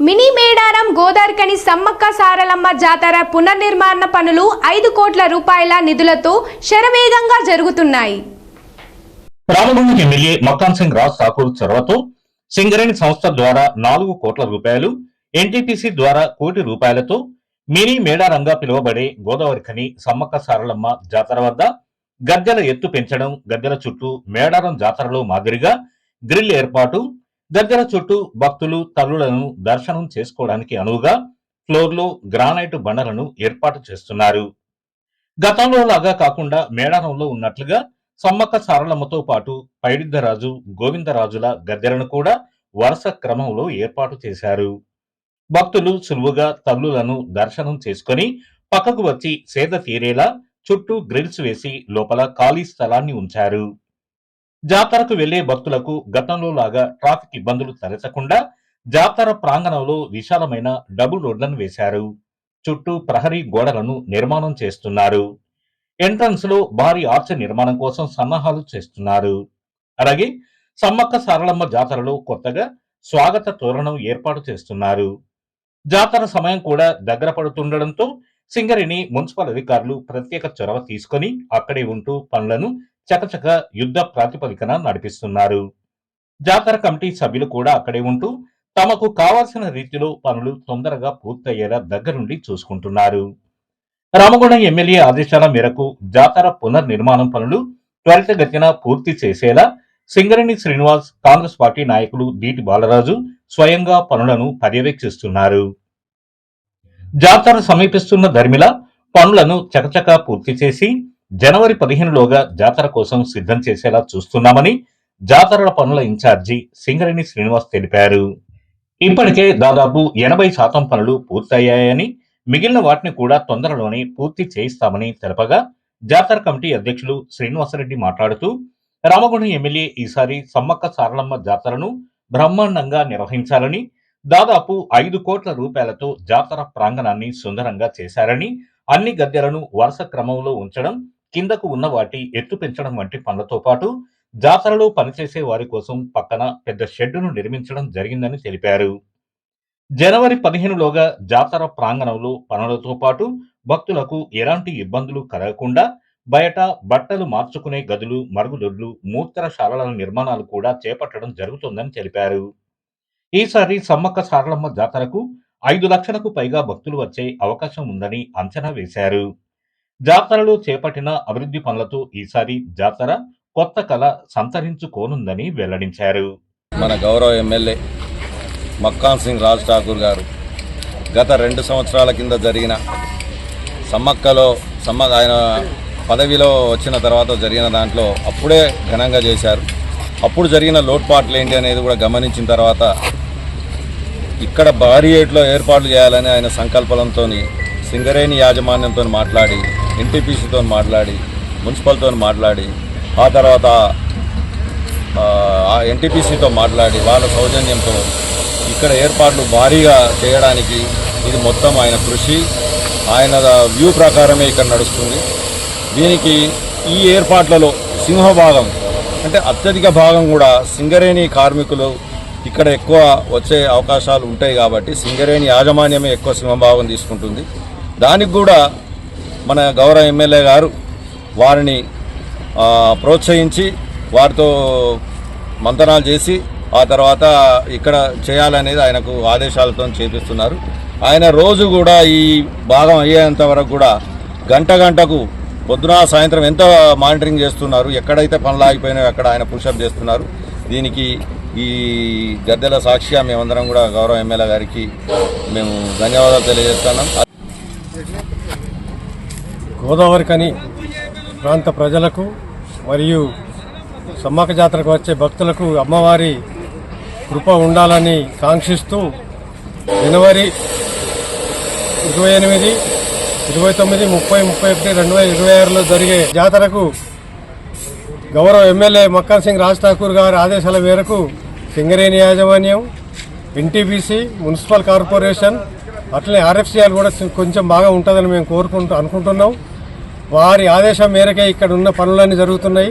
Mini Medaram Godavarikhani Sammakka Saralamma జాతర పునర్నిర్మాణ పనులు ఐదు కోట్ల రూపాయల నిధులతో శరవేగంగా జరుగుతున్నాయి. రామగుండం ఎమ్మెల్యే మక్కాన్ సింగ్ రాజ్ ఠాకూర్ చొరవతో సింగరేణి సంస్థ ద్వారా నాలుగు కోట్ల రూపాయలు ఎన్టీపీసీ ద్వారా కోటి రూపాయలతో మినీ మేడారంగా పిలువబడే గోదావరిఖని సమ్మక్క సారలమ్మ జాతర వద్ద గద్దెల ఎత్తు పెంచడం గద్దెల చుట్టూ మేడారం జాతరలో మాదిరిగా గ్రిల్ ఏర్పాటు దగ్గర చుట్టూ భక్తులు తల్లులను దర్శనం చేసుకోవడానికి అనువుగా ఫ్లోర్లో గ్రానైట్ బండలను ఏర్పాటు చేస్తున్నారు. గతంలో లాగా కాకుండా మేడారంలో ఉన్నట్లుగా సమ్మక్క సారలమ్మతో పాటు పైడిద్దరాజు గోవిందరాజుల గద్దెలను కూడా వరుస క్రమంలో ఏర్పాటు చేశారు. భక్తులు సులువుగా తల్లులను దర్శనం చేసుకొని పక్కకు వచ్చి సేద తీరేలా చుట్టూ గ్రిల్స్ వేసి లోపల ఖాళీ స్థలాన్ని ఉంచారు. జాతరకు వెళ్ళే భక్తులకు గతంలో లాగా ట్రాఫిక్ ఇబ్బందులు తలెత్తకుండా జాతర ప్రాంగణంలో విశాలమైన డబుల్ రోడ్లను వేశారు. చుట్టూ ప్రహరీ గోడలను నిర్మాణం చేస్తున్నారు. ఎంట్రన్స్లో భారీ ఆర్చ నిర్మాణం కోసం సన్నాహాలు చేస్తున్నారు. అలాగే సమ్మక్క సారలమ్మ జాతరలో కొత్తగా స్వాగత తోరణం ఏర్పాటు చేస్తున్నారు. జాతర సమయం కూడా దగ్గర పడుతుండడంతో సింగరిని మున్సిపల్ అధికారులు ప్రత్యేక చొరవ తీసుకొని అక్కడే ఉంటూ పనులను చకచక యుద్ధ ప్రాతిపదికన నడిపిస్తున్నారు. జాతర కమిటీ సభ్యులు కూడా అక్కడే ఉంటూ తమకు కావాల్సిన రీతిలో పనులు తొందరగా పూర్తయ్యేలా దగ్గరుండి చూసుకుంటున్నారు. రామగుండం ఎమ్మెల్యే ఆదేశాల మేరకు జాతర పునర్నిర్మాణం పనులు త్వరితగతిన పూర్తి చేసేలా సింగరేణి శ్రీనివాస్ కాంగ్రెస్ పార్టీ నాయకులు దీటి బాలరాజు స్వయంగా పనులను పర్యవేక్షిస్తున్నారు. జాతర సమీపిస్తున్న ధర్మిల పనులను చకచకా పూర్తి చేసి జనవరి పదిహేనులోగా జాతర కోసం సిద్ధం చేసేలా చూస్తున్నామని జాతరల పనుల ఇన్ఛార్జి సింగరేణి శ్రీనివాస్ తెలిపారు. ఇప్పటికే దాదాపు ఎనభై శాతం పనులు పూర్తయ్యాయని మిగిలిన వాటిని కూడా తొందరలోనే పూర్తి చేయిస్తామని తెలపగా జాతర కమిటీ అధ్యక్షులు శ్రీనివాసరెడ్డి మాట్లాడుతూ రామగుండం ఎమ్మెల్యే ఈసారి సమ్మక్క సారలమ్మ జాతరను బ్రహ్మాండంగా నిర్వహించాలని దాదాపు ఐదు కోట్ల రూపాయలతో జాతర ప్రాంగణాన్ని సుందరంగా చేశారని అన్ని గద్దెలను వరుస క్రమంలో ఉంచడం కిందకు ఉన్న వాటి ఎత్తు పెంచడం వంటి పనులతో పాటు జాతరలో పనిచేసే వారి కోసం పక్కన పెద్ద షెడ్డును నిర్మించడం జరిగిందని తెలిపారు. జనవరి పదిహేనులోగా జాతర ప్రాంగణంలో పనులతో పాటు భక్తులకు ఎలాంటి ఇబ్బందులు కలగకుండా బయట బట్టలు మార్చుకునే గదులు మరుగుదొడ్లు మూత్రశాలల నిర్మాణాలు కూడా చేపట్టడం జరుగుతుందని తెలిపారు. ఈసారి సమ్మక్క సారలమ్మ జాతరకు ఐదు లక్షలకు పైగా భక్తులు వచ్చే అవకాశం ఉందని అంచనా వేశారు. జాతరలో చేపట్టిన అభివృద్ధి పనులతో ఈసారి జాతర కొత్త కళ సంతరించుకోనుందని వెల్లడించారు. మన గౌరవ ఎమ్మెల్యే మక్కాన్ సింగ్ రాజ్ ఠాకూర్ గారు గత రెండు సంవత్సరాల కింద జరిగిన సమ్మక్కలో సమ్మ ఆయన పదవిలో వచ్చిన తర్వాత జరిగిన దాంట్లో అప్పుడే ఘనంగా చేశారు. అప్పుడు జరిగిన లోటుపాట్లు ఏంటి అనేది కూడా గమనించిన తర్వాత ఇక్కడ భారీ ఏట్లో ఏర్పాట్లు చేయాలని ఆయన సంకల్పంతో సింగరేణి యాజమాన్యంతో మాట్లాడి ఎన్టీపీసీతో మాట్లాడి మున్సిపల్తో మాట్లాడి ఆ తర్వాత ఎన్టీపీసీతో మాట్లాడి వాళ్ళ సౌజన్యంతో ఇక్కడ ఏర్పాట్లు భారీగా చేయడానికి ఇది మొత్తం ఆయన కృషి. ఆయన వ్యూ ప్రకారమే ఇక్కడ నడుస్తుంది. దీనికి ఈ ఏర్పాట్లలో సింహభాగం అంటే అత్యధిక భాగం కూడా సింగరేణి కార్మికులు ఇక్కడ ఎక్కువ వచ్చే అవకాశాలు ఉంటాయి కాబట్టి సింగరేణి యాజమాన్యమే ఎక్కువ సింహభాగం తీసుకుంటుంది. దానికి కూడా మన గౌరవ ఎమ్మెల్యే గారు వారిని ప్రోత్సహించి వారితో మంతనాలు చేసి ఆ తర్వాత ఇక్కడ చేయాలనేది ఆయనకు ఆదేశాలతో చేపిస్తున్నారు. ఆయన రోజు కూడా ఈ భాగం అయ్యేంత వరకు కూడా గంట గంటకు పొద్దున సాయంత్రం ఎంత మానిటరింగ్ చేస్తున్నారు ఎక్కడైతే పనులు ఆగిపోయినాయో అక్కడ ఆయన పుషప్ చేస్తున్నారు. దీనికి ఈ గద్దెల సాక్షిగా మేమందరం కూడా గౌరవ ఎమ్మెల్యే గారికి మేము ధన్యవాదాలు తెలియజేస్తున్నాం. గోదావరి కని ప్రాంత ప్రజలకు మరియు సమ్మక్క జాతరకు వచ్చే భక్తులకు అమ్మవారి కృప ఉండాలని కాంక్షిస్తూ జనవరి ఇరవై ఎనిమిది ఇరవై తొమ్మిది ముప్పై ముప్పై ఒకటి రెండు వేల ఇరవై ఆరులో జరిగే జాతరకు గౌరవ ఎమ్మెల్యే మక్కన్ సింగ్ రాజ్ ఠాకూర్ గారి ఆదేశాల మేరకు సింగరేణి యాజమాన్యం ఎన్టీపీసీ మున్సిపల్ కార్పొరేషన్ అట్లనే ఆర్ఎఫ్సిఆర్ కూడా కొంచెం బాగా ఉంటుందని మేము కోరుకుంటూ అనుకుంటున్నాం. వారి ఆదేశం మేరకే ఇక్కడ ఉన్న పనులన్నీ జరుగుతున్నాయి.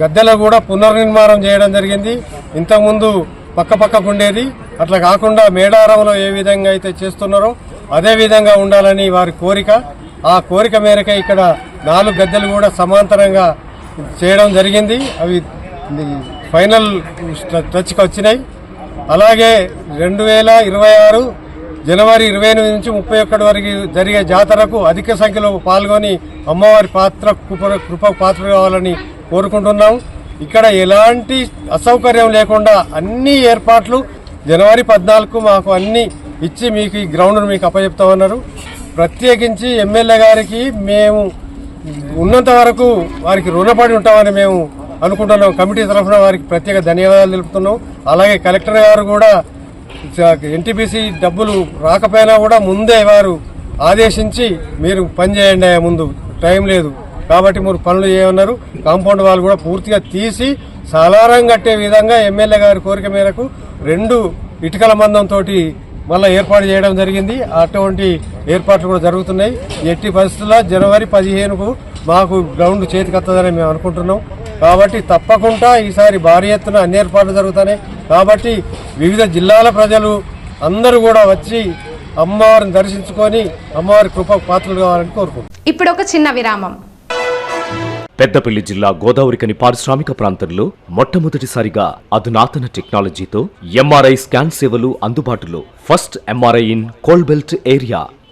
గద్దెలో కూడా పునర్నిర్మాణం చేయడం జరిగింది. ఇంతకుముందు పక్క పక్కకు ఉండేది. అట్లా కాకుండా మేడారంలో ఏ విధంగా అయితే చేస్తున్నారో అదే విధంగా ఉండాలని వారి కోరిక. ఆ కోరిక మేరకే ఇక్కడ నాలుగు గద్దెలు కూడా సమాంతరంగా చేయడం జరిగింది. అవి ఫైనల్ టచ్కి వచ్చినాయి. అలాగే రెండు వేల ఇరవై ఆరు జనవరి ఇరవై ఎనిమిది నుంచి ముప్పై ఒకటి వరకు జరిగే జాతరకు అధిక సంఖ్యలో పాల్గొని అమ్మవారి పాత్ర కృప కృప పాత్ర కావాలని కోరుకుంటున్నాం. ఇక్కడ ఎలాంటి అసౌకర్యం లేకుండా అన్ని ఏర్పాట్లు జనవరి పద్నాలుగు మాకు అన్ని ఇచ్చి మీకు ఈ గ్రౌండ్ను మీకు అప్పచెప్తామన్నారు ప్రత్యేకించి ఎమ్మెల్యే గారికి మేము ఉన్నంత వరకు వారికి రుణపడి ఉంటామని మేము అనుకుంటున్నాం. కమిటీ తరఫున వారికి ప్రత్యేక ధన్యవాదాలు తెలుపుతున్నాం. అలాగే కలెక్టర్ గారు కూడా ఎన్టీపీసీ డబ్బులు రాకపోయినా కూడా ముందే వారు ఆదేశించి మీరు పని చేయండి ముందు. టైం లేదు. కాబట్టి మీరు పనులు చేయమన్నారు. కాంపౌండ్ వాళ్ళు కూడా పూర్తిగా తీసి సలారం కట్టే విధంగా ఎమ్మెల్యే గారి కోరిక మేరకు రెండు ఇటుకల మందంతో మళ్ళీ ఏర్పాటు చేయడం జరిగింది. అటువంటి ఏర్పాట్లు కూడా జరుగుతున్నాయి. ఎట్టి పరిస్థితుల్లో జనవరి పదిహేనుకు మాకు గ్రౌండ్ చేతికత్తదని మేము అనుకుంటున్నాం. కాబట్టి తప్పకుండా ఈసారి భారీ ఎత్తున అన్ని ఏర్పాట్లు జరుగుతున్నాయి. కాబట్టి వివిధ జిల్లాల ప్రజలు అందరూ కూడా వచ్చి అమ్మవారిని దర్శించుకొని అమ్మవారి కృప పాత్రలు కావాలని కోరుకుంటున్నాం. ఇప్పుడు ఒక చిన్న విరామం. పెద్దపల్లి జిల్లా గోదావరికని పారిశ్రామిక ప్రాంతంలో మొట్టమొదటిసారిగా అధునాతన టెక్నాలజీతో ఎంఆర్ఐ స్కాన్ సేవలు అందుబాటులో. First MRI in coal belt area.